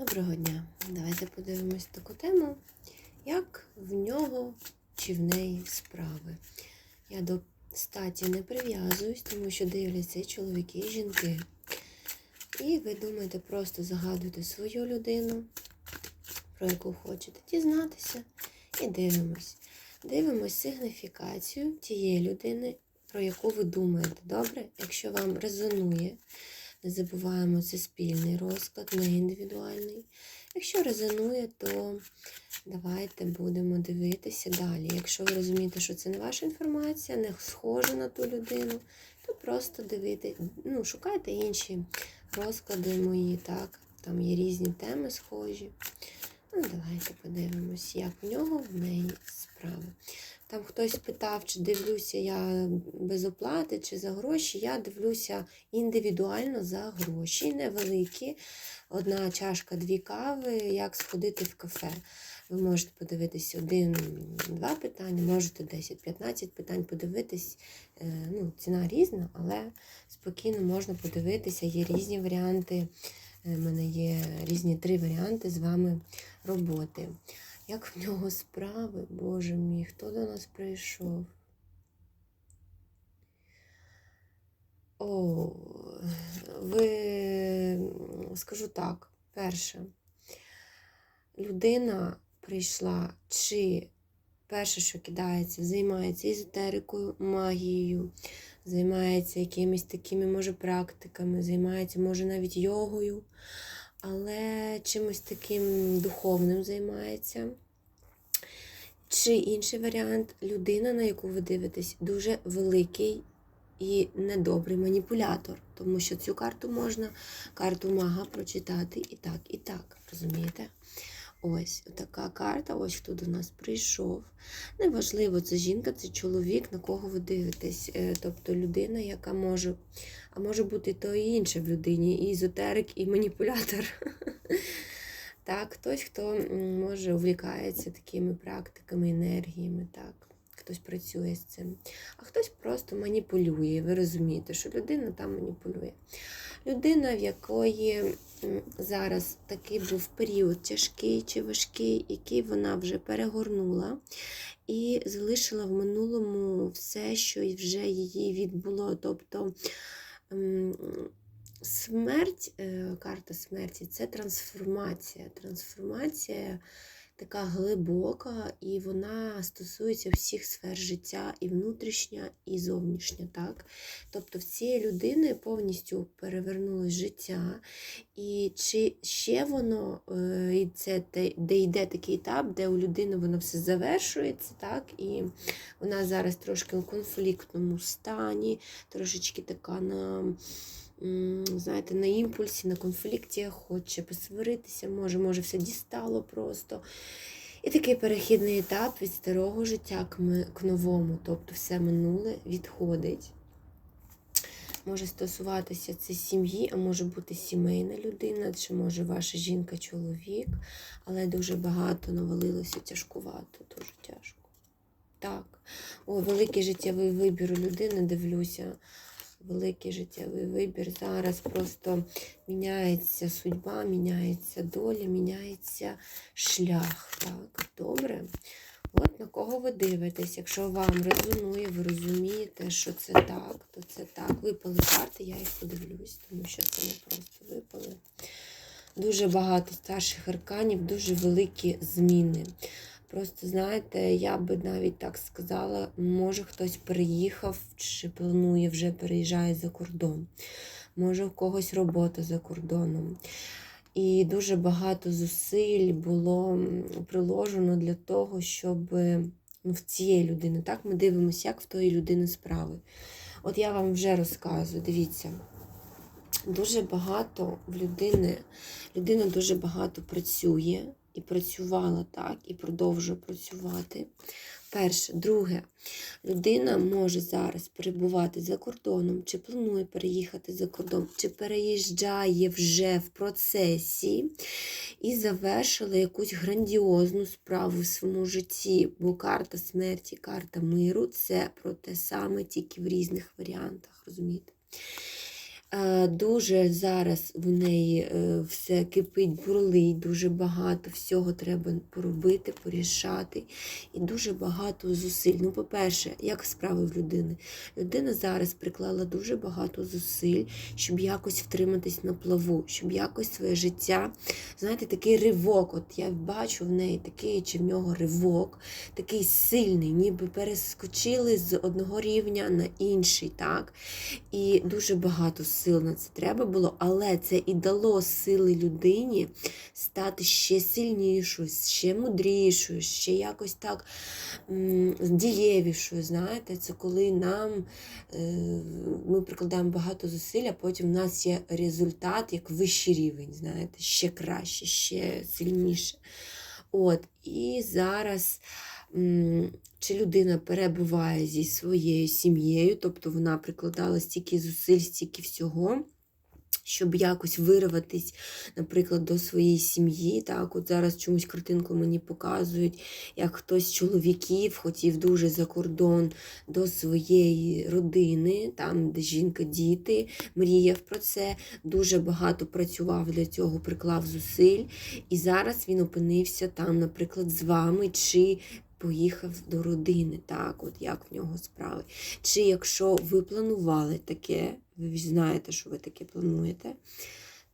Доброго дня. Давайте подивимось таку тему, як в нього чи в неї справи. Я до статі не прив'язуюсь, тому що дивляться і чоловіки, і жінки. І ви думаєте, просто загадуйте свою людину, про яку хочете дізнатися, і дивимось. Дивимось сигніфікацію тієї людини, про яку ви думаєте. Добре? Якщо вам резонує, не забуваємо, це спільний розклад, не індивідуальний. Якщо резонує, то давайте будемо дивитися далі. Якщо ви розумієте, що це не ваша інформація, не схожа на ту людину, то просто дивите, ну, шукайте інші розклади мої, так? Там є різні теми схожі. Ну, давайте подивимось, як в нього в неї справи. Там хтось питав, чи дивлюся я без оплати, чи за гроші. Я дивлюся індивідуально за гроші, невеликі. Одна чашка, дві кави, як сходити в кафе. Ви можете подивитись один-два питання, можете 10-15 питань подивитись. Е, Ну, Ціна різна, але спокійно можна подивитися, є різні варіанти. У мене є різні три варіанти з вами роботи. Як в нього справи, Боже мій, хто до нас прийшов? О, ви скажу так, перше, людина прийшла, чи перше, що кидається, займається езотерикою, магією, займається якимись такими, може, практиками, займається, може, навіть йогою, але чимось таким духовним займається. Чи інший варіант людина, на яку ви дивитесь, дуже великий і недобрий маніпулятор, тому що цю карту можна, карту мага прочитати і так, і так. Розумієте? Ось така карта, ось хто до нас прийшов. Неважливо, це жінка, це чоловік, на кого ви дивитесь. Е, Тобто людина, яка може, а може бути то і інше в людині, і езотерик, і маніпулятор. Так, хтось, хто може увлікається такими практиками, енергіями, так, хтось працює з цим, а хтось просто маніпулює. Ви розумієте, що людина там маніпулює. Людина, в якої зараз такий був період тяжкий чи важкий, який вона вже перегорнула і залишила в минулому все, що вже її відбуло. Тобто Смерть, е, карта смерті це трансформація. Трансформація така глибока, і вона стосується всіх сфер життя, і внутрішня, і зовнішня. Так? Тобто в цієї людини повністю перевернулось життя. І чи ще воно, е, і це де йде такий етап, де у людини воно все завершується, так? і вона зараз трошки у конфліктному стані, трошечки така на знаєте, на імпульсі, на конфлікті, хоче посваритися, може, може, все дістало просто. І такий перехідний етап від старого життя к, новому, тобто все минуле відходить. Може стосуватися це сім'ї, а може бути сімейна людина, чи може ваша жінка, чоловік, але дуже багато навалилося тяжкувато, дуже тяжко. Так, о, великий життєвий вибір у людини, дивлюся великий життєвий вибір. Зараз просто міняється судьба, міняється доля, міняється шлях. Так, добре. От на кого ви дивитесь. Якщо вам резонує, ви розумієте, що це так, то це так. Випали карти, я їх подивлюсь, тому що це не просто випали. Дуже багато старших арканів, дуже великі зміни. Просто, знаєте, я би навіть так сказала, може хтось переїхав чи планує вже переїжджає за кордон. Може у когось робота за кордоном. І дуже багато зусиль було приложено для того, щоб ну, в цієї людини, так, ми дивимося, як в тої людини справи. От я вам вже розказую, дивіться. Дуже багато в людини, людина дуже багато працює і працювала так, і продовжує працювати. Перше, друге, людина може зараз перебувати за кордоном, чи планує переїхати за кордон, чи переїжджає вже в процесі і завершила якусь грандіозну справу в своєму житті. Бо карта смерті, карта миру це про те саме, тільки в різних варіантах, розумієте? Е, Дуже зараз в неї е, все кипить, бурлить, дуже багато всього треба поробити, порішати. І дуже багато зусиль. Ну, по-перше, як справи в людини? Людина зараз приклала дуже багато зусиль, щоб якось втриматись на плаву, щоб якось своє життя, знаєте, такий ривок. От я бачу в неї такий, чи в нього ривок, такий сильний, ніби перескочили з одного рівня на інший. так? І дуже багато сил на це треба було, але це і дало сили людині стати ще сильнішою, ще мудрішою, ще якось так дієвішою. Знаєте, це коли нам е, ми прикладаємо багато зусиль, а потім в нас є результат як вищий рівень, знаєте, ще краще, ще сильніше. От, І зараз. Чи людина перебуває зі своєю сім'єю, тобто вона прикладала стільки зусиль, стільки всього, щоб якось вирватися, наприклад, до своєї сім'ї. Так, от зараз чомусь картинку мені показують, як хтось з чоловіків хотів дуже за кордон до своєї родини, там, де жінка, діти, мріяв про це, дуже багато працював для цього, приклав зусиль. І зараз він опинився там, наприклад, з вами. чи Поїхав до родини, так, от як в нього справи. Чи якщо ви планували таке, ви знаєте, що ви таке плануєте,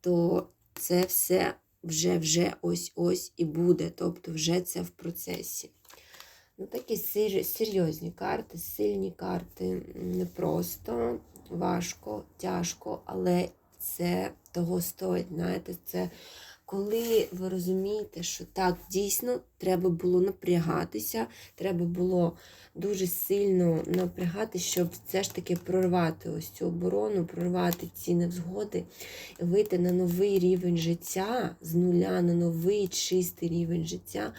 то це все вже вже ось-ось і буде. Тобто вже це в процесі. Ну, Такі серйозні карти, сильні карти. Не просто, важко, тяжко, але це того стоїть. Знаєте, це коли ви розумієте, що так, дійсно треба було напрягатися, треба було дуже сильно напрягатися, щоб все ж таки прорвати ось цю оборону, прорвати ці невзгоди, вийти на новий рівень життя, з нуля на новий чистий рівень життя,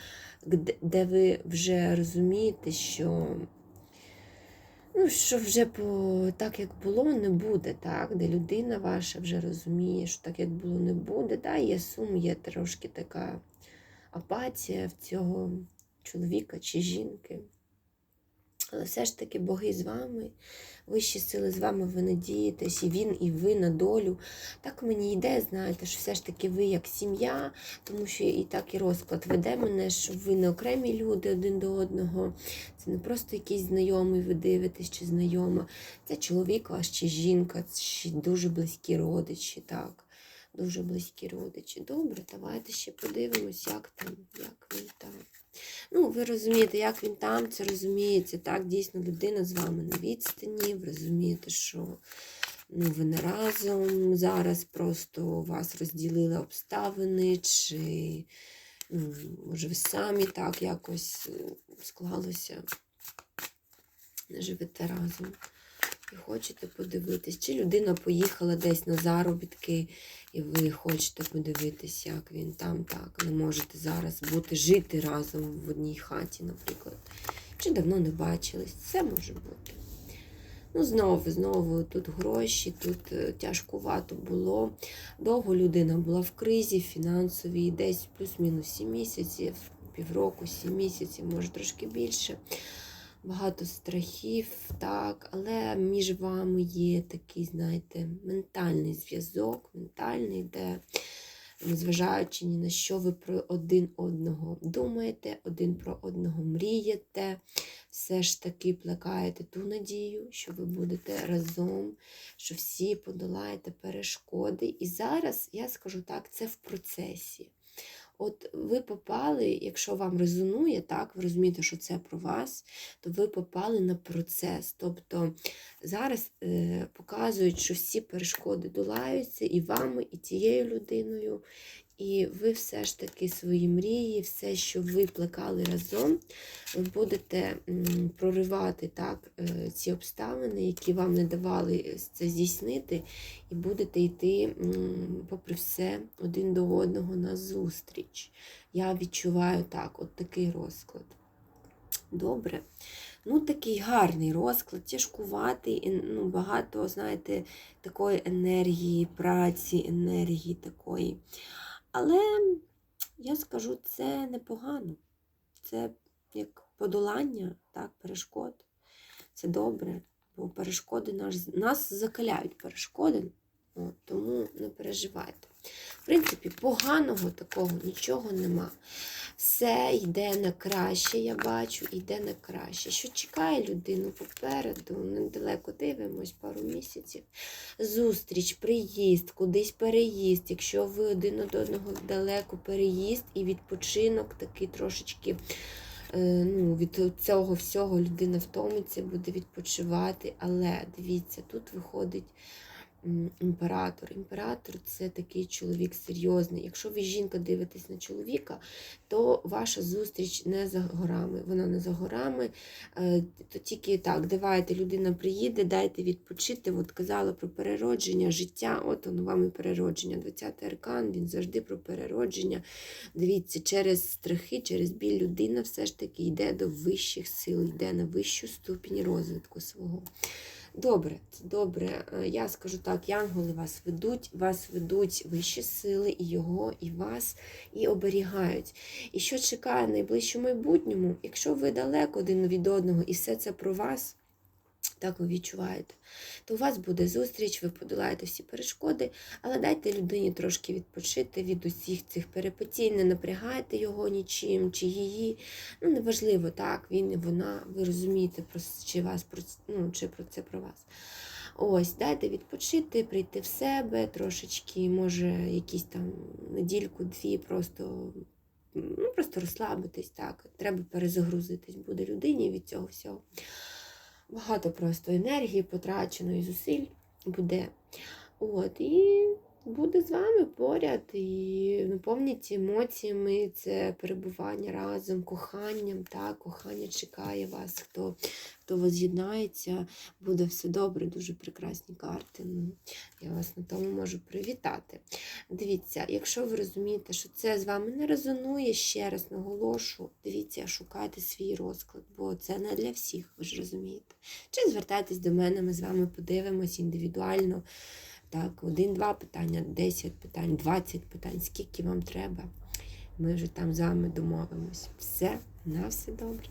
де ви вже розумієте, що. Ну, що вже по так, як було, не буде, так, де людина ваша вже розуміє, що так, як було, не буде. Да, Є сум, є трошки така апатія в цього чоловіка чи жінки. Але все ж таки боги з вами, вищі сили з вами, ви надієтесь, і він, і ви на долю. Так мені йде, знаєте, що все ж таки ви як сім'я, тому що і так і розклад веде мене, що ви не окремі люди один до одного. Це не просто якийсь знайомий, ви дивитесь чи знайома. Це чоловік ваш чи жінка, чи дуже близькі родичі, так. Дуже близькі родичі. Добре, давайте ще подивимось, як там, як він там. Ну, ви розумієте, як він там, це розуміється. Так, дійсно, людина з вами на відстані. Ви розумієте, що ну, ви не разом зараз просто вас розділили обставини, чи ну, може ви самі так якось е, склалося, не живете разом. І хочете подивитись, чи людина поїхала десь на заробітки, і ви хочете подивитись, як він там так. Не можете зараз бути, жити разом в одній хаті, наприклад. Чи давно не бачились. Це може бути. Ну, знову, знову, тут гроші, тут е, тяжкувато було. Довго людина була в кризі фінансовій, десь плюс-мінус 7 місяців, півроку, 7 місяців, може трошки більше. Багато страхів, так, але між вами є такий, знаєте, ментальний зв'язок, ментальний, де, незважаючи ні на що, ви про один одного думаєте, один про одного мрієте, все ж таки плекаєте ту надію, що ви будете разом, що всі подолаєте перешкоди. І зараз, я скажу так, це в процесі. От ви попали, якщо вам резонує, так, ви розумієте, що це про вас, то ви попали на процес. Тобто зараз е, показують, що всі перешкоди долаються і вами, і тією людиною. І ви все ж таки свої мрії, все, що ви плекали разом, ви будете проривати так, е, ці обставини, які вам не давали це здійснити, і будете йти, попри все, один до одного на зустріч. Я відчуваю так, от такий розклад. Добре. Ну, такий гарний розклад, тяжкуватий, ну, багато, знаєте, такої енергії, праці, енергії такої. Але я скажу, це непогано. Це як подолання так, перешкод. Це добре, бо перешкоди нас, нас закаляють перешкоди. Тому не переживайте. В принципі, поганого такого нічого нема. Все йде на краще, я бачу, йде на краще. Що чекає людину попереду, недалеко дивимось, пару місяців. Зустріч, приїзд, кудись переїзд. Якщо ви один від одного далеко переїзд і відпочинок такий трошечки. е, Ну, від цього всього людина втомиться, буде відпочивати. Але дивіться, тут виходить імператор. Імператор це такий чоловік серйозний. Якщо ви жінка дивитесь на чоловіка, то ваша зустріч не за горами. Вона не за горами. Е, То тільки так, давайте, людина приїде, дайте відпочити. От казала про переродження, життя. От воно вам і переродження. 20-й аркан, він завжди про переродження. Дивіться, через страхи, через біль людина все ж таки йде до вищих сил, йде на вищу ступінь розвитку свого. Добре, добре. Е, Я скажу так, янголи вас ведуть, вас ведуть вищі сили, і його, і вас, і оберігають. І що чекає найближчому майбутньому, якщо ви далеко один від одного, і все це про вас, так ви відчуваєте, то у вас буде зустріч, ви подолаєте всі перешкоди, але дайте людині трошки відпочити від усіх цих перипетій, не напрягайте його нічим, чи її. Ну, неважливо, так, він і вона, ви розумієте, про, чи, вас, про, ну, чи про це про вас. Ось, дайте відпочити, прийти в себе трошечки, може, якісь там недільку-дві, просто, ну, просто розслабитись, так. Треба перезагрузитись буде людині від цього всього. Багато просто енергії потрачено і зусиль буде. От, і буде з вами поряд і наповніть емоціями це перебування разом, коханням. Так, кохання чекає вас. Хто, хто вас з'єднається, буде все добре, дуже прекрасні карти. Я вас на тому можу привітати. Дивіться, якщо ви розумієте, що це з вами не резонує, ще раз наголошу, дивіться, шукайте свій розклад, бо це не для всіх, ви ж розумієте. Чи звертайтесь до мене, ми з вами подивимось індивідуально. Так, один-два питання, 10 питань, 20 питань, скільки вам треба. Ми вже там з вами домовимось. Все, на все добре.